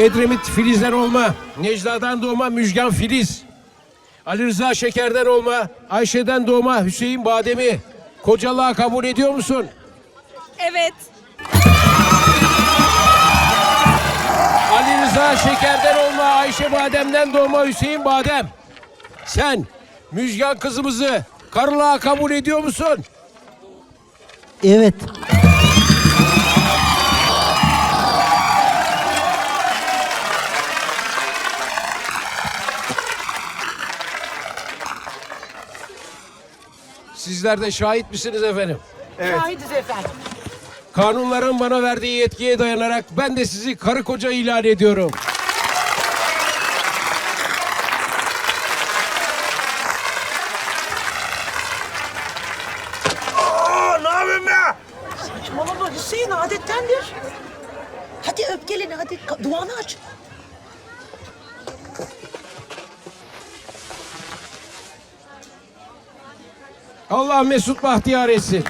Edremit Filiz'den olma. Necla'dan doğma Müjgan Filiz. Ali Rıza Şeker'den olma. Ayşe'den doğma Hüseyin Bademi. Kocalığa kabul ediyor musun? Evet. Ali Rıza Şeker'den olma. Ayşe Badem'den doğma Hüseyin Badem. Sen Müjgan kızımızı karılığa kabul ediyor musun? Evet. Sizler de şahit misiniz efendim? Şahidiz efendim. Kanunların bana verdiği yetkiye dayanarak ben de sizi karı koca ilan ediyorum. Saçmalama Hüseyin adettendir. Hadi öp gelini hadi duanı aç. Allah mesut bahtiyar etsin.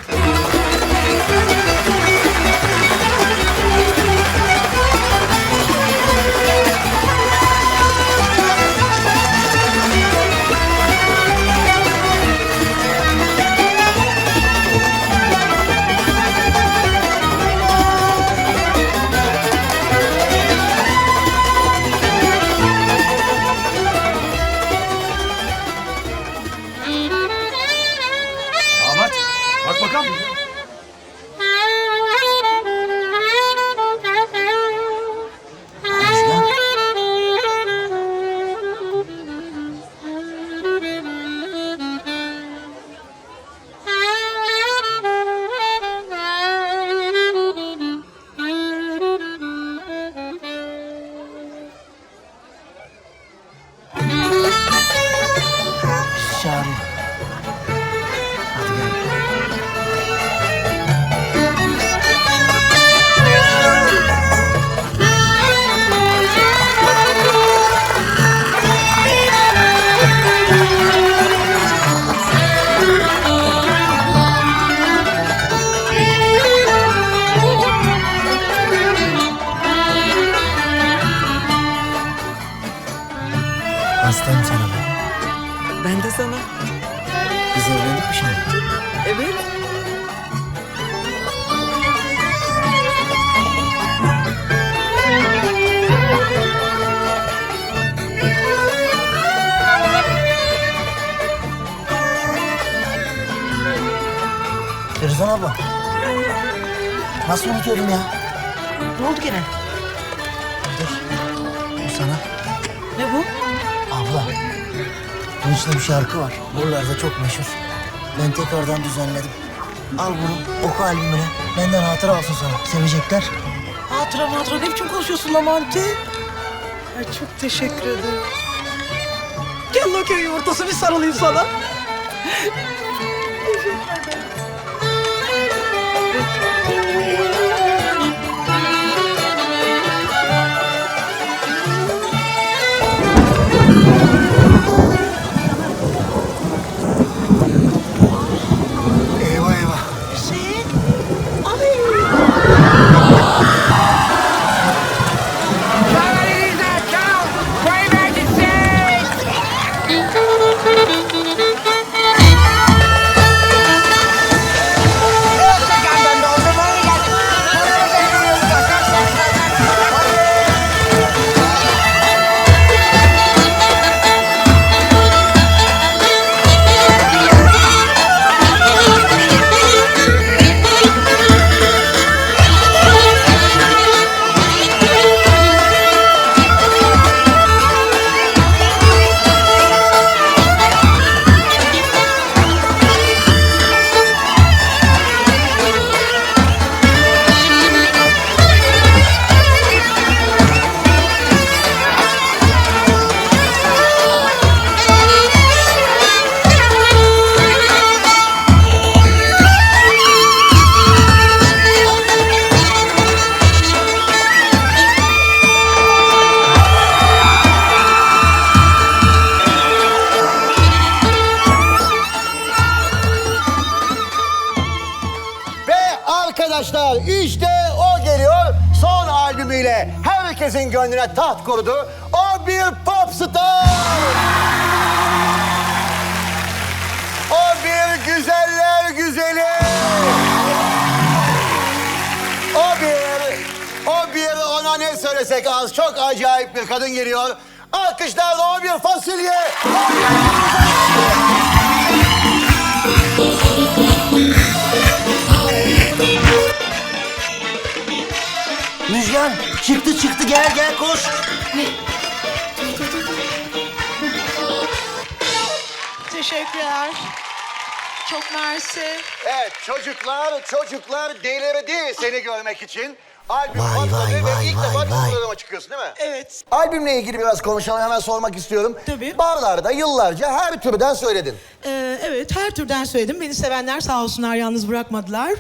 Sana. Biz evlendik mi şimdi? Evet. Rızan abla. Nasıl unutuyordum ya? Ne oldu gene? Dur. Bu sana. Ne bu? Abla. İçinde bir şarkı var. Buralarda çok meşhur. Ben tekrardan düzenledim. Al bunu. Oku albümüne. Benden hatıra olsun sana. Sevecekler. Hatıra hatıra ne biçim konuşuyorsun lan Manti? Ay çok teşekkür ederim. Gel lan köy yumurtası bir sarılayım sana. Eyvah herkesin gönlüne taht kurdu. O bir popstar. O bir güzeller güzeli. O bir, o bir ona ne söylesek az çok acayip bir kadın geliyor. Alkışlarla o bir fasulye. O bir Müjgan çıktı çıktı gel gel koş. Teşekkürler. Çok mersi. Evet çocuklar çocuklar delirdi seni görmek için. Albüm Vay, patladı vay, ve vay, ilk vay, defa vay. bir programa çıkıyorsun değil mi? Evet. Albümle ilgili biraz konuşalım hemen sormak istiyorum. Tabii. Barlarda yıllarca her türden söyledin. Ee, evet her türden söyledim. Beni sevenler sağ olsunlar yalnız bırakmadılar.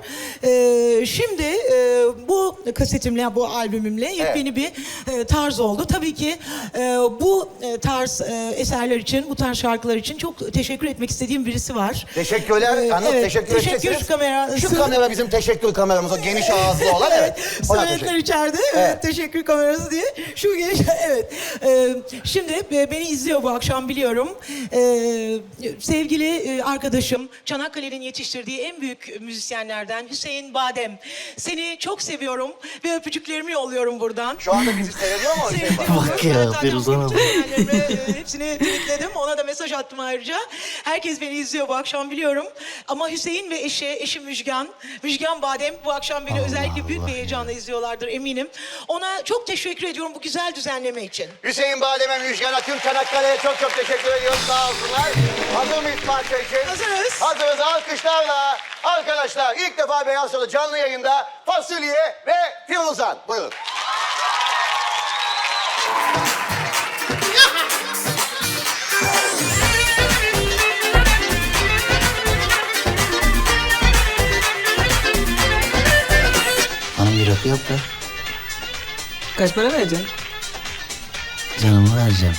Ee, şimdi e, bu kasetimle, bu albümümle yepyeni bir e, tarz oldu. Tabii ki e, bu e, tarz e, eserler için, bu tarz şarkılar için çok teşekkür etmek istediğim birisi var. Teşekkürler. Ee, Anlat evet, teşekkür teşekkür edeceksiniz. kamera- Şu kamera bizim teşekkür kameramız. O geniş ağızlı olan evet. Ona Teşekkür. içeride. Evet. Evet. Teşekkür kamerası diye. Şu genç evet. Ee, şimdi e, beni izliyor bu akşam biliyorum. Ee, sevgili e, arkadaşım Çanakkale'nin yetiştirdiği en büyük müzisyenlerden Hüseyin Badem. Seni çok seviyorum ve öpücüklerimi yolluyorum buradan. Şu anda bizi seyrediyor mu? Sevdim onu. Bak ya, hayallerime, e, Hepsini tweetledim. Ona da mesaj attım ayrıca. Herkes beni izliyor bu akşam biliyorum. Ama Hüseyin ve eşi, eşim Müjgan. Müjgan Badem bu akşam beni özellikle büyük bir heyecanla izliyorlardır eminim. Ona çok teşekkür ediyorum bu güzel düzenleme için. Hüseyin Badem'e, Müjgan Akın Çanakkale'ye çok çok teşekkür ediyoruz. Sağ olsunlar. Hazır mıyız parça için? Hazırız. Hazırız. Alkışlarla arkadaşlar ilk defa Beyaz Şov'da canlı yayında Fasulye ve Firuzan. Buyurun. Rakı yap da Kaç para vereceksin? canımı vereceğim.